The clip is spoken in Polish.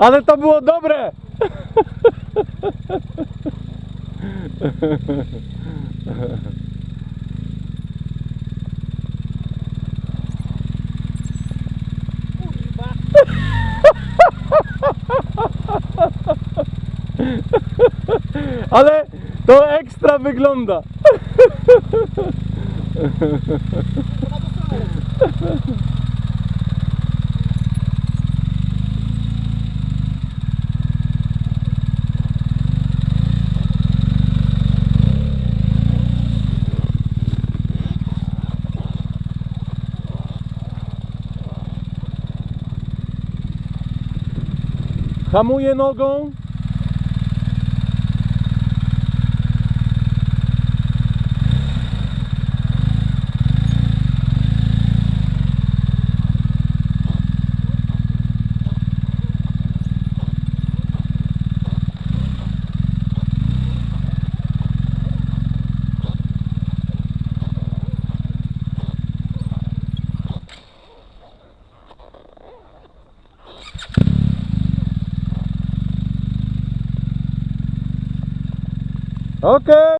Ale to było dobre! Ale to ekstra wygląda. Hamuję nogą. Okay.